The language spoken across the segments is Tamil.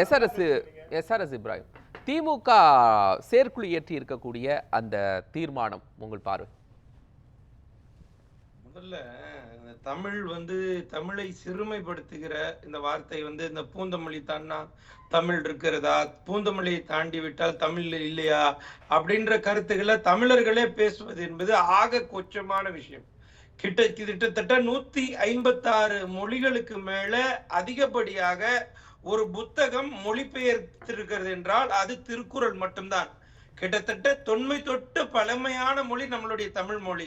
SRS SRS Ibrahim. திமுக செயற்குழு இயற்றி இருக்கக்கூடிய அந்த தீர்மானம் உங்கள் பார்வை? முதல்ல தமிழ் வந்து தமிழை சிறுமைப்படுத்துகிற இந்த வார்த்தை வந்து இந்த பூந்தமொழி தாண்டா தமிழ் இருக்கிறதா? பூந்தமொழியை தாண்டி விட்டால் தமிழ் இல்லையா? அப்படின்ற கருத்துக்களை தமிழர்களே பேசுவது என்பது ஆக கொச்சமான விஷயம். கிட்ட கிட்டத்தட்ட நூத்தி ஐம்பத்தாறு மொழிகளுக்கு மேல அதிகப்படியாக ஒரு புத்தகம் மொழிபெயர்த்திருக்கிறது என்றால் அது திருக்குறள் மட்டும்தான். கிட்டத்தட்ட தொன்மை தொட்டு பழமையான மொழி நம்மளுடைய தமிழ் மொழி.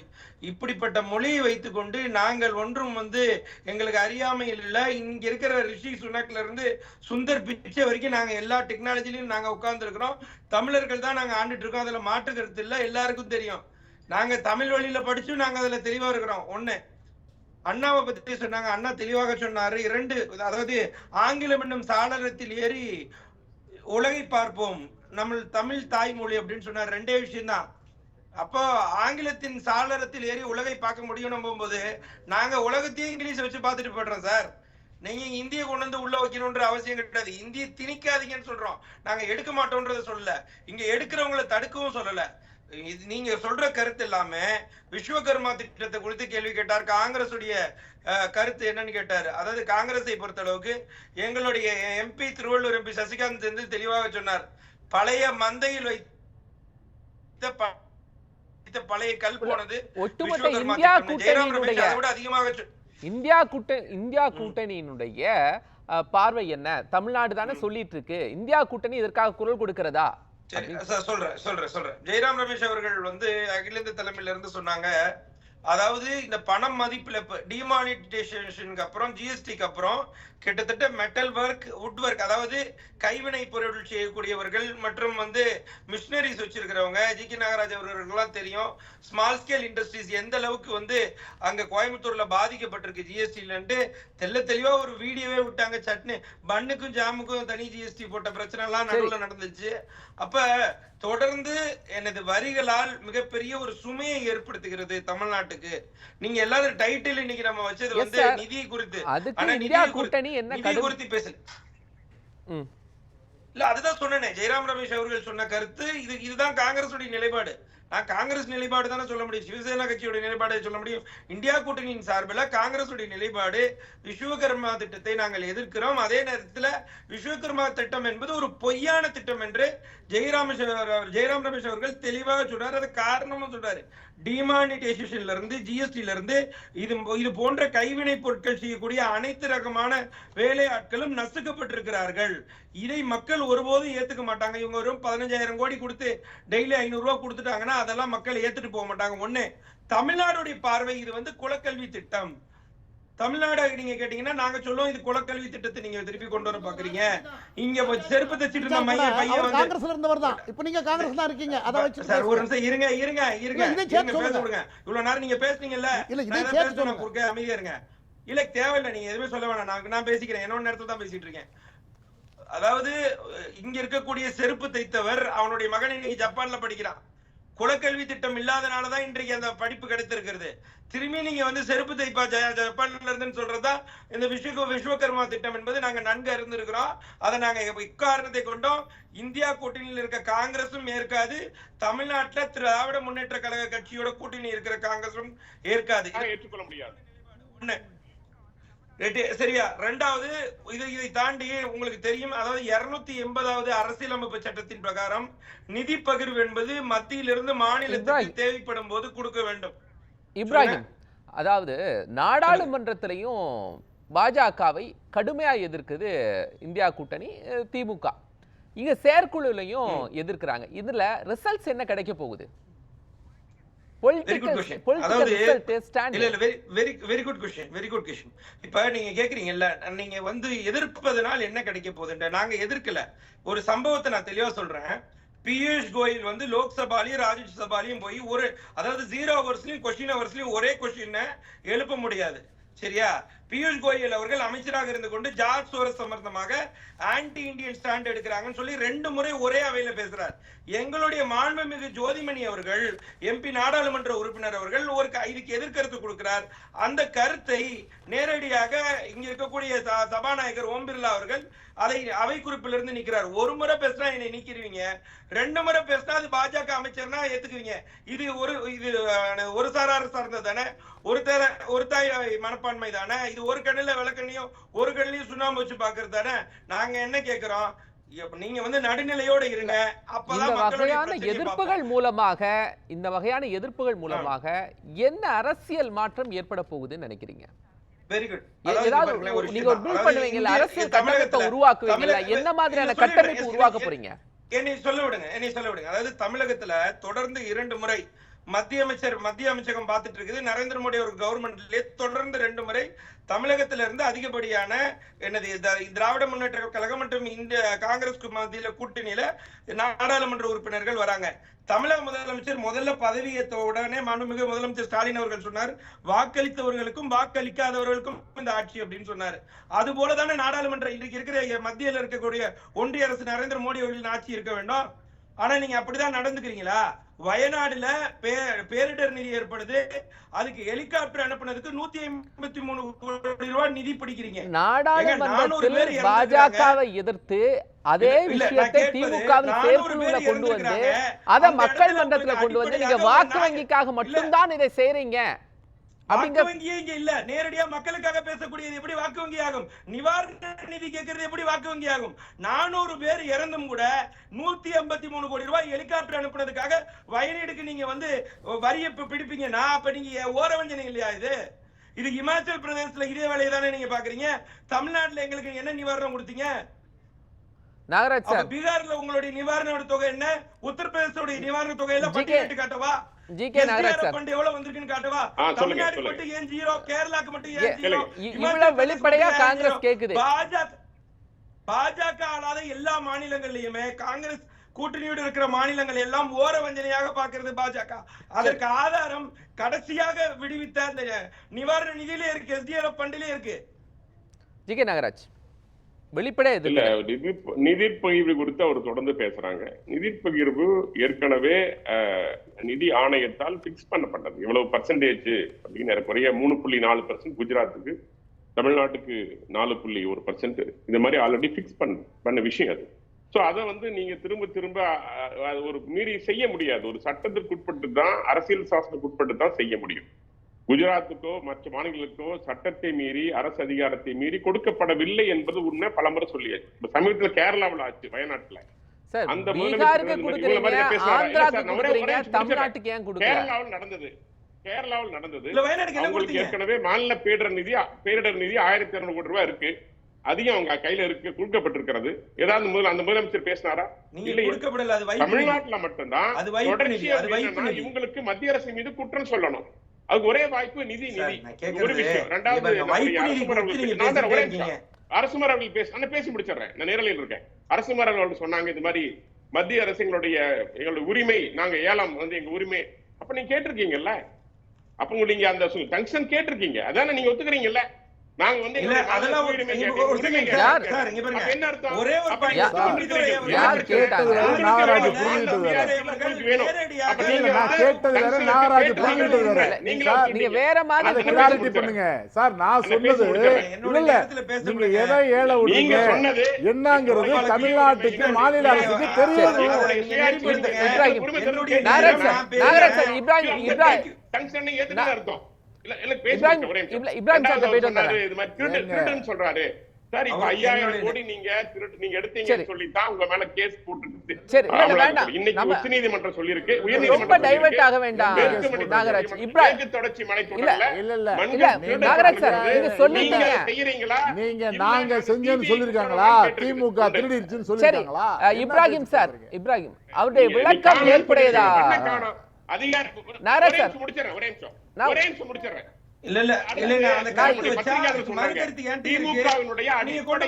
இப்படிப்பட்ட மொழியை வைத்துக்கொண்டு நாங்கள் ஒன்றும் வந்து எங்களுக்கு அறியாமையில் இல்லை. இங்க இருக்கிற ரிஷி சுனக்ல இருந்து சுந்தர் பிச்சை வரைக்கும் நாங்க எல்லா டெக்னாலஜிலையும் நாங்க உட்கார்ந்து இருக்கிறோம் தமிழர்கள் தான் நாங்க ஆண்டுட்டு இருக்கோம். அதுல மாற்று கருத்து இல்லை. எல்லாருக்கும் தெரியும். நாங்க தமிழ் வழியில படிச்சும் நாங்க அதுல தெளிவா இருக்கிறோம். ஒண்ணு அண்ணாவை பத்தி சொன்னாங்க. அண்ணா தெளிவாக சொன்னாரு. இரண்டு அதாவது ஆங்கிலம் என்னும் சாளரத்தில் ஏறி உலகை பார்ப்போம். நம்ம தமிழ் தாய்மொழி அப்படின்னு சொன்னார். ரெண்டே விஷயம் தான் அப்போ ஆங்கிலத்தின் சாளரத்தில் ஏறி உலகை பார்க்க முடியும் போகும்போது நாங்க உலகத்தையும் இங்கிலீஷ் வச்சு பார்த்துட்டு போயிடுறோம் சார். நீங்க இந்திய கொண்டு வந்து உள்ள வைக்கணும்ன்ற அவசியம் கிடையாது. இந்திய திணிக்காதீங்கன்னு சொல்றோம். நாங்க எடுக்க மாட்டோம்ன்றத சொல்லல. இங்க எடுக்கிறவங்களை தடுக்கவும் சொல்லல. இது நீங்க சொல்ற கருத்து இல்லாம விஸ்வகர்மா திட்டத்தை குறித்து கேள்வி கேட்டார். காங்கிரஸ் உடைய கருத்து என்னன்னு கேட்டாரு. அதாவது காங்கிரஸை பொறுத்த அளவுக்கு எங்களுடைய எம்பி திருவள்ளூர் எம்பி சசிகாந்த் வந்து தெளிவாக சொன்னார். பழைய மந்தையில் வைத்த பழைய கல் போனது விட அதிகமாக இந்தியா கூட்ட இந்தியா கூட்டணியினுடைய பார்வை என்ன? தமிழ்நாடு தானே சொல்லிட்டு இருக்கு. இந்தியா கூட்டணி இதற்காக குரல் கொடுக்கிறதா? சரி. சார் சொல்றேன் சொல்றேன் சொல்றேன். ஜெயராம் ரமேஷ் அவர்கள் வந்து அகில இந்திய தலைமையில இருந்து சொன்னாங்க அதாவது இந்த பணம் மதிப்புல டிமானிட்டேஷனுக்கு அப்புறம் ஜிஎஸ்டிக்கு அப்புறம் கிட்டத்தட்ட மெட்டல் ஒர்க் வுட் ஒர்க் அதாவது கைவினை பொருட்கள் செய்யக்கூடியவர்கள் மற்றும் வந்து மிஷினரிஸ் வச்சிருக்கிறவங்க ஜி கே நாகராஜ் அவர்களுக்கெல்லாம் தெரியும். ஸ்மால் ஸ்கேல் இண்டஸ்ட்ரீஸ் எந்த அளவுக்கு வந்து அங்க கோயம்புத்தூர்ல பாதிக்கப்பட்டிருக்கு ஜிஎஸ்டிலன்ட்டு தெல்ல தெளிவா ஒரு வீடியோவே விட்டாங்க. சட்னி பண்ணுக்கும் ஜாமுக்கும் தனி ஜிஎஸ்டி போட்ட பிரச்சனை எல்லாம் நடுவுல நடந்துச்சு. அப்ப தொடர்ந்து எனது வரிகளால் மிகப்பெரிய ஒரு சுமையை ஏற்படுத்துகிறது தமிழ்நாட்டுக்கு. நீங்க எல்லாரும் டைட்டில் இன்னைக்கு நம்ம வச்சது வந்து. நிதி குறித்து ஆனா குறி- கூட்டணி என்ன நிதி குறித்து பேசல. இல்ல அதுதான் சொன்னேனே ஜெயராம் ரமேஷ் அவர்கள் சொன்ன கருத்து இது இதுதான் காங்கிரசுடைய நிலைப்பாடு நான் காங்கிரஸ் நிலைப்பாடு தானே சொல்ல முடியும். சிவசேனா கட்சியுடைய நிலைப்பாடை சொல்ல முடியும். இந்தியா கூட்டணியின் சார்பில் காங்கிரசுடைய நிலைப்பாடு விஸ்வகர்மா திட்டத்தை நாங்கள் எதிர்க்கிறோம். அதே நேரத்தில் விஸ்வகர்மா திட்டம் என்பது ஒரு பொய்யான திட்டம் என்று ஜெயராம ஜெயராம் ரமேஷ் அவர்கள் தெளிவாக சொன்னார் அது காரணமும் சொல்றாரு. டிமானிட்டைசேஷன்ல இருந்து ஜிஎஸ்டில இருந்து இது இது போன்ற கைவினை பொருட்கள் செய்யக்கூடிய அனைத்து ரகமான வேலை ஆட்களும் நசுக்கப்பட்டிருக்கிறார்கள். இதை மக்கள் ஒருபோதும் ஏத்துக்க மாட்டாங்க. இவங்க வெறும் பதினஞ்சாயிரம் கோடி கொடுத்து டெய்லி ஐநூறு ரூபா கொடுத்துட்டாங்கன்னா அதெல்லாம் மக்கள் ஏத்துட்டு போக மாட்டாங்க. ஒண்ணு தமிழ்நாடுடைய பார்வை இது வந்து குலக்கல்வி திட்டம். தமிழ்நாடு நீங்க கேட்டீங்கன்னா நாங்க சொல்லுவோம் இது குலக்கல்வி திட்டத்தை நீங்க திருப்பி கொண்டு வர பாக்குறீங்க. இங்க செருப்பு தச்சிட்டு இருந்த மைய பையன் அவர் வந்து காங்கிரஸ்ல இருந்தவர் தான். இப்போ நீங்க காங்கிரஸ் தான் இருக்கீங்க. அதை வச்சு சார் ஒரு நிமிஷம் இருங்க இருங்க இருங்க. இருங்க, பேச. விடுங்க. இவ்வளவு நேரம் நீங்க பேசுனீங்கல்ல. இல்ல, இதை சேர்த்து சொல்லுங்க. குறுக்க அமைதியா இருங்க. இல்ல தேவையில்லை நீங்க எதுவுமே சொல்ல வேணாம். நான் நான் பேசிக்கிறேன். என்னோட நேரத்துல தான் பேசிட்டு இருக்கேன். அதாவது இங்க இருக்கக்கூடிய செருப்பு தைத்தவர் அவனுடைய மகன் இன்னைக்கு ஜப்பான்ல படிக்கிறான். குலக்கல்வி திட்டம் இல்லாதனாலதான் இன்றைக்கு அந்த படிப்பு கிடைத்திருக்கிறது. திரும்பி நீங்க வந்து செருப்பு தைப்பா ஜப்பான்ல இருந்துன்னு சொல்றதா இந்த விஸ்வ விஸ்வகர்மா திட்டம் என்பது நாங்க நன்கு அறிந்திருக்கிறோம். அதை நாங்க இக்காரணத்தை கொண்டோம். இந்தியா கூட்டணியில் இருக்க காங்கிரசும் ஏற்காது. தமிழ்நாட்டுல திராவிட முன்னேற்ற கழக கட்சியோட கூட்டணி இருக்கிற காங்கிரசும் ஏற்காது. ஏற்றுக்கொள்ள முடியாது. ஒண்ணு. சரியா? ரெண்டாவது இது இதை தாண்டி உங்களுக்கு தெரியும் அதாவது இருநூத்தி எண்பதாவது அரசியலமைப்பு சட்டத்தின் பிரகாரம் நிதி பகிர்வு என்பது மத்தியிலிருந்து இப்ராஹிம். தேவைப்படும் போது கொடுக்க வேண்டும். இப்ராஹிம் அதாவது நாடாளுமன்றத்திலையும் பாஜகவை கடுமையா எதிர்க்குது இந்தியா கூட்டணி திமுக. இங்க செயற்குழுலையும் எதிர்க்கிறாங்க. இதுல ரிசல்ட்ஸ் என்ன கிடைக்க போகுது? இப்ப நீங்க கேக்குறீங்கல்ல நீங்க வந்து எதிர்ப்பதனால் என்ன கிடைக்க போகுதுன்ற நாங்க எதிர்க்கல. ஒரு சம்பவத்தை நான் தெளிவா சொல்றேன். பியூஷ் கோயல் வந்து லோக்சபாலையும் ராஜ்யசபாலையும் போய் ஒரு அதாவது ஜீரோ ஹவர்ஸ்லயும் கொஸ்டின் ஹவர்ஸ்லயும் ஒரே கொஸ்டின் எழுப்ப முடியாது. சரியா? பியூஷ் கோயல் அவர்கள் அமைச்சராக இருந்து கொண்டு ஜார்ஜ் சோரஸ் சம்பந்தமாக ஆன்டி இந்தியன் ஸ்டாண்ட் எடுக்கிறாங்கன்னு சொல்லி ரெண்டு முறை ஒரே அவையில பேசுறார். எங்களுடைய மாண்புமிகு ஜோதிமணி அவர்கள் எம்பி நாடாளுமன்ற உறுப்பினர் அவர்கள் ஒரு இதுக்கு எதிர்கருத்து கொடுக்கிறார். அந்த கருத்தை நேரடியாக இங்க இருக்கக்கூடிய ச- சபாநாயகர் ஓம் பிர்லா அவர்கள் அதை அவை குறிப்பிலிருந்து நிக்கிறார். ஒரு முறை பேசினா என்னை நீக்கிடுவீங்க. ரெண்டு முறை பேசினா அது பாஜக அமைச்சர்னா ஏத்துக்குவீங்க. இது ஒரு இது ஒரு சாரார் சார்ந்தது தானே. ஒரு தர ஒரு தாய் மனப்பான்மை தானே. இது ஒரு கண்ணுல விளக்கண்ணியும் ஒரு கண்ணிலையும் சுண்ணாம்பு வச்சு பாக்குறது தானே? நாங்க என்ன கேக்குறோம்? இப்ப நீங்க வந்து நடுநிலையோட இருங்க. இந்த அப்பதான் மக்களுடைய வகையான பிரச்சனையை எதிர்ப்புகள் மூலமாக இந்த வகையான எதிர்ப்புகள் மூலமாக என்ன அரசியல் மாற்றம் ஏற்பட போகுதுன்னு நினைக்கிறீங்க? வெரி குட் நீங்க ஒரு பில் பண்ணுவீங்கல்ல அரசியல் கட்டமைப்பை உருவாக்குவீங்கல்ல என்ன மாதிரியான கட்டமைப்பு உருவாக்க போறீங்க? என்னை சொல்ல விடுங்க என்னை சொல்ல விடுங்க. அதாவது தமிழகத்துல தொடர்ந்து இரண்டு முறை மத்திய அமைச்சர் மத்திய அமைச்சகம் பார்த்துட்டு இருக்குது. நரேந்திர மோடி ஒரு கவர்மெண்ட்லயே தொடர்ந்து ரெண்டு முறை தமிழகத்திலிருந்து அதிகப்படியான என்னது திராவிட முன்னேற்ற கழகம் மற்றும் இந்த காங்கிரஸ் மத்தியில கூட்டணியில நாடாளுமன்ற உறுப்பினர்கள் வராங்க. தமிழக முதலமைச்சர் முதல்ல பதவியேற்ற உடனே மாண்புமிகு முதலமைச்சர் ஸ்டாலின் அவர்கள் சொன்னார் வாக்களித்தவர்களுக்கும் வாக்களிக்காதவர்களுக்கும் இந்த ஆட்சி அப்படின்னு சொன்னாரு. அது போலதானே நாடாளுமன்ற இன்றைக்கு இருக்கிற மத்தியில் இருக்கக்கூடிய ஒன்றிய அரசு நரேந்திர மோடி அவர்களின் ஆட்சி இருக்க வேண்டும்? ஆனா நீங்க அப்படிதான் நடந்துக்கிறீங்களா வயநாடுல பே- பேரிடர் நிதி ஏற்படுது அதுக்கு ஹெலிகாப்டர் அனுப்புனதுக்கு நூத்தி ஐம்பத்தி மூணு கோடி ரூபாய் நிதி பிடிக்கிறீங்க நாடாளுமன்றத்தில். பாஜகவை எதிர்த்து அதே விஷயத்தை கேட்பது, திமுகவின் 400 செயற்குழுல பேர் கொண்டு வந்து. அத மக்கள் மன்றத்துல கொண்டு வந்து நீங்க வாக்கு வங்கிக்காக. மட்டும்தான் இதை செய்றீங்க வாக்கு வங்கியே இங்க இல்ல. நேரடியா மக்களுக்காக பேசக்கூடியது எப்படி வாக்கு வங்கி ஆகும் நிவாரண நிதி கேட்கறது எப்படி வாக்கு வங்கி ஆகும் நானூறு பேர் இறந்தும் கூட நூத்தி ஐம்பத்தி மூணு கோடி ரூபாய் ஹெலிகாப்டர் அனுப்புனதுக்காக வயநாடுக்கு நீங்க வந்து வரிய பிடிப்பீங்கன்னா அப்ப நீங்க ஓரவஞ்சனை இல்லையா இது? இது இமாச்சல் பிரதேசத்துல இதே வேலையை தானே நீங்க பாக்குறீங்க? தமிழ்நாட்டுல எங்களுக்கு என்ன நிவாரணம் கொடுத்தீங்க? நாகராஜ் பீகார்ல உங்களுடைய நிவாரண தொகை என்ன? உத்தரப்பிரதேசோட நிவாரண தொகை எல்லாம் ஜி கே- பட்டியலிட்டு காட்டவா? ஜி கே நாகராஜ் எவ்வளவு வந்திருக்குன்னு காட்டவா தமிழ்நாடு. மட்டும் ஏன் ஜீரோ கேரளாக்கு மட்டும் ஏ- ஏன் ஜீரோ இ- இமாச்சல் இவ்வளவு பிரதேசம் வெளிப்படையா காங்கிரஸ்? கேக்குது. பாஜக பாஜக ஆளாத எல்லா மாநிலங்கள்லயுமே காங்கிரஸ் கூட்டணியோடு இருக்கிற மாநிலங்கள் எல்லாம் ஓர வஞ்சனையாக பார்க்கிறது பாஜக அதற்கு ஆதாரம் கடைசியாக விடுவித்த அந்த நிவாரண நிதியிலே இருக்கு எஸ்டிஆர்எஃப் ஃபண்டிலே இருக்கு ஜி கே நாகராஜ் வெளிப்படையா இல்ல நிதி நிதி பகிர்வு குறித்து அவர் தொடர்ந்து பேசுறாங்க. நிதி பகிர்வு ஏற்கனவே நிதி ஆணையத்தால் பிக்ஸ் பண்ணப்பட்டது. இவ்வளவு பர்சன்டேஜ் அப்படின்னு ஏறக்குறைய மூணு புள்ளி நாலு பர்சன்ட் குஜராத்துக்கு தமிழ்நாட்டுக்கு நாலு புள்ளி ஒரு பர்சன்ட் இந்த மாதிரி ஆல்ரெடி பிக்ஸ் பண்ண பண்ண விஷயம் அது. சோ அதை வந்து நீங்க திரும்ப திரும்ப ஒரு மீறி செய்ய முடியாது. ஒரு சட்டத்திற்கு உட்பட்டு தான் அரசியல் சாசனத்துக்கு உட்பட்டு தான் செய்ய முடியும். குஜராத்துக்கோ மற்ற மாநிலங்களுக்கோ சட்டத்தை மீறி அரசு அதிகாரத்தை மீறி கொடுக்கப்படவில்லை என்பது உண்மை பலமுறை சொல்லியாச்சு. இப்ப சமீபத்துல கேரளாவுல ஆச்சு வயநாட்டுல. சார் அந்த? இல்ல கேரளாவில் நடந்தது. கேரளாவில் நடந்தது. இல்ல வயநாடுக்கு என்ன அவங்களுக்கு ஏற்கனவே மாநில பேரிடர் நிதி பேரிடர் நிதி ஆயிரத்தி இருநூறு கோடி ரூபாய் இருக்கு. அதையும் அவங்க கையில இருக்கு கொடுக்கப்பட்டிருக்கிறது. ஏதாவது முதல்ல அந்த முதலமைச்சர் பேசினாரா? நிதி. தமிழ்நாட்டுல மட்டும்தான் தொடர்ச்சியா. இவங்களுக்கு மத்திய அரசு மீது குற்றம் சொல்லணும். அதுக்கு ஒரே வாய்ப்பு நிதி நிதி. ஒரு விஷயம். ரெண்டாவது ஒரே. அரசுமர் அவர்கள் பேச நான் பேசி முடிச்சிடுறேன். நான் நேரலையில் இருக்கேன். அரசுமர் அவர்கள் சொன்னாங்க இது மாதிரி மத்திய அரசு எங்களுடைய எங்களுடைய உரிமை நாங்க ஏலம் வந்து எங்க உரிமை. அப்ப நீங்க கேட்டிருக்கீங்கல்ல? அப்ப நீங்க அந்த டங்ஷன் கேட்டிருக்கீங்க. அதானே நீங்க ஒத்துக்கிறீங்கல்ல? நாங்க வந்து அதெல்லாம். யார்? என்ன அர்த்தம்? ஒரே ஒரு கேட்டாங்க? நாகராஜ் வேணும். புரிஞ்சுட்டு நான் கேட்டது வேற, நாகராஜ் புரிஞ்சுட்டு நீங்க வேற. நீங்க மாதிரி கிளாரிட்டி. பண்ணுங்க. சார் நான் சொன்னது இல்ல. நீங்க விடுங்க. எதை விடுறீங்க? சொன்னது என்னங்கிறது தமிழ்நாட்டுக்கு மாநில. அரசுக்கு என்னுடைய நாகராஜ் சார், இப்ராஹிம், இப்ராஹிம், அர்த்தம்? இப்ராஹிம், முடிச்ச ஒரே நிமிஷம். இப்ரா- இப்ராஹிம் சார்ட்ட ரெண்டாவது போயிட்டு சொன்னாரு, வந்துடுறேன். இது மாதிரி திருட்டு ஏங்க. திருட்டுன்னு சொல்றாரு சார் இப்ப அவர் ஐயாயிரம் என்னுடைய- கோடி நீங்க திருட்டு நீங்க சரி. எடுத்தீங்கன்னு சொல்லி தான் உங்க மேல கேஸ் போட்டு சரி, இல்ல, இல்ல, வேண்டாம். இன்னைக்கு நம்ம- உச்சநீதிமன்றம் சொல்லியிருக்கு ரொம்ப உயர்நீதிமன்றம் டைவர்ட் ஆக வேண்டாம் மேற்கு மண்டல நாகராஜ் நீதிமன்றம் இப்ராஹிம் தொடர்ச்சி இல்ல இல்ல இல்ல, திருடு நாகராஜ் சார். நீங்க. நீங்க செய்யறீங்களா நீங்க நாங்க செஞ்சேன்னு சொல்லிருக்காங்களா. திமுக திருடிடுச்சுன்னு சரி சொல்லிருக்காங்களா இப்ராஹிம் சார்? இப்ராஹிம் அவருடைய விளக்கம் ஏற்புடையதா என்ன காரணம்? அதிகார- நாகராஜ் ஒரே சார். நிமிஷம் முடிச்சிடுறேன், ஒரே நிமிஷம். இல்ல இல்ல அந்த கருத்து வச்சா திமுகவினுடைய அடிப்படை.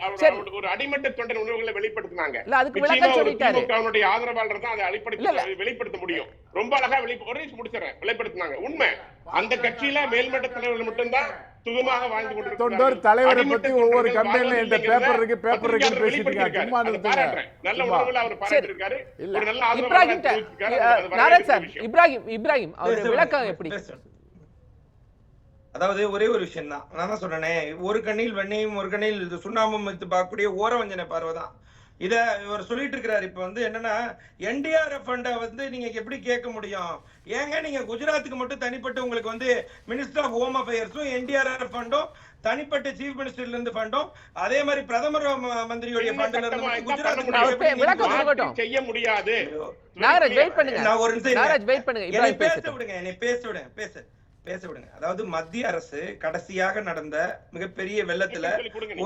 அவர் ஒரு அடிமட்ட தொண்டர் உணர்வுகளை வெளிப்படுத்தினாங்க. இல்ல அதுக்கு நிச்சயமா விளக்கம் ஒரு சொல்லிட்டாரு. திமுகவினுடைய ஆதரவாளர் தான் அதை இல்ல, இல்ல. வெளிப்படுத்த முடியும். ரொம்ப அழகா வெளி ஒரு நிமிஷம் முடிச்சிடறேன். வெளிப்படுத்தினாங்க. உண்மை. அந்த கட்சியில மேல்மட்ட தலைவர்கள் மட்டும்தான் சுகமாக வாழ்ந்து தலைவரை பத்தி ஒவ்வொரு கம்பெனில இந்த பேப்பர் இருக்கு பேப்பர் பேசிட்டு இருக்காங்க. சும்மா. நல்ல. உணர்வுல அவர். ஒரு நல்ல இப்ராஹிம் சார். இப்ராஹிம் இப்ராஹிம் விளக்கம் எப்படி. அதாவது ஒரே ஒரு விஷயம் தான் நான் தான் சொன்னேனே ஒரு கண்ணில் வெண்ணையும் ஒரு கண்ணில் இது சுண்ணாம்பும் வைத்து பார்க்கக்கூடிய ஓரவஞ்சனை பார்வை தான் இத இவர் சொல்லிட்டு இருக்கிறாரு இப்ப வந்து என்னன்னா என்டிஆர்எஃப் ஃபண்டை வந்து நீங்க எப்படி கேட்க முடியும்? ஏங்க நீங்க குஜராத்துக்கு மட்டும் தனிப்பட்டு உங்களுக்கு வந்து மினிஸ்டர் ஆஃப் ஹோம் அஃபேர்ஸும் என்டிஆர்எஃப் ஃபண்டும் தனிப்பட்ட சீஃப் மினிஸ்டர்ல இருந்து ஃபண்டும் அதே மாதிரி பிரதமர் மந்திரியுடைய ஃபண்ட்ல இருந்து. மாற்றி செய்ய முடியாது. நான் ஒரு நிமிஷம் பேச விடுங்க என்னை பேச விடுங்க பேச. பேச விடுங்க. அதாவது மத்திய அரசு கடைசியாக நடந்த மிகப்பெரிய வெள்ளத்துல.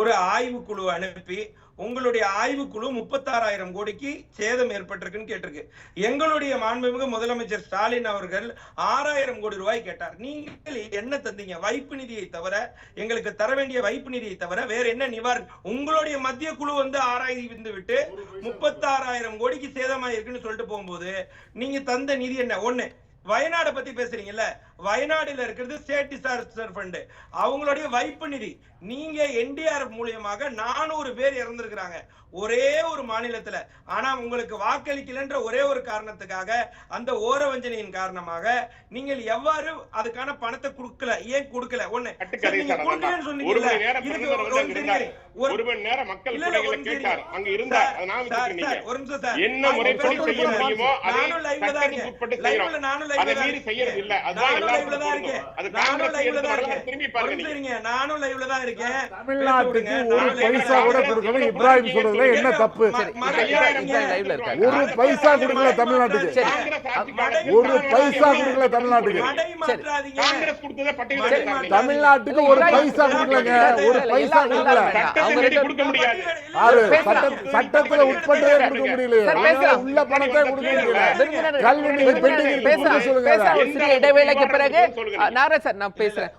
ஒரு ஆய்வு குழு அனுப்பி உங்களுடைய ஆய்வு குழு முப்பத்தாறாயிரம் கோடிக்கு சேதம் ஏற்பட்டிருக்குன்னு கேட்டிருக்கு. எங்களுடைய மாண்புமிகு முதலமைச்சர் ஸ்டாலின் அவர்கள் ஆறாயிரம் கோடி ரூபாய் கேட்டார். நீங்கள் என்ன தந்தீங்க? வைப்பு நிதியை தவிர எங்களுக்கு தர வேண்டிய வைப்பு நிதியை தவிர வேற என்ன நிவாரணம்? உங்களுடைய மத்திய குழு வந்து ஆராய்ந்து விட்டு முப்பத்தாறாயிரம் கோடிக்கு சேதமாயிருக்குன்னு சொல்லிட்டு போகும்போது நீங்க தந்த நிதி என்ன? ஒண்ணு வயநாடை பத்தி பேசுறீங்கல்ல? வயநாடுல இருக்கிறது ஸ்டேட் டிசாஸ்டர் ஃபண்ட் அவங்களுடைய வைப்பு நிதி. நீங்க என்டிஆர்எஃப் மூலியமாக நானூறு பேர் இறந்திருக்கிறாங்க. ஒரே ஒரு மாநிலத்துல. ஆனா உங்களுக்கு வாக்களிக்கலன்ற ஒரே ஒரு காரணத்துக்காக அந்த ஓரவஞ்சனையின் காரணமாக நீங்கள் எவ்வாறு அதுக்கான பணத்தை கொடுக்கல ஏன் கொடுக்கல? ஒண்ணு ஒரு மணி நேரம் ஒரு- நிமிஷம் மக்கள். அங்க இருந்தார் சார், ஒரு நிமிஷம். என்ன முறைப்படி செய்ய. முடியுமோ நானும் live நானும் தான் இருக்கேன். தமிழ்நாட்டுக்கு ஒரு. பைசா கூட இப்ராஹிம் சொல்றதுல என்ன தப்பு. ஒரு பைசா கொடுக்கல தமிழ்நாட்டுக்கு. ஒரு பைசா கொடுக்கல தமிழ்நாட்டுக்கு. தமிழ்நாட்டுக்கு ஒரு பைசா கொடுக்கலங்க. ஒரு பைசா கொடுக்கல. சட்டத்துல உட்பட்டதே கொடுக்க பேசலாம். உள்ள பணத்தை கொடுக்க முடியல கல்வி பெண்டிங் சொல்லுங்க இடைவேளைக்கு பிறகு நாராஜ் சார் நான் பேசுறேன்.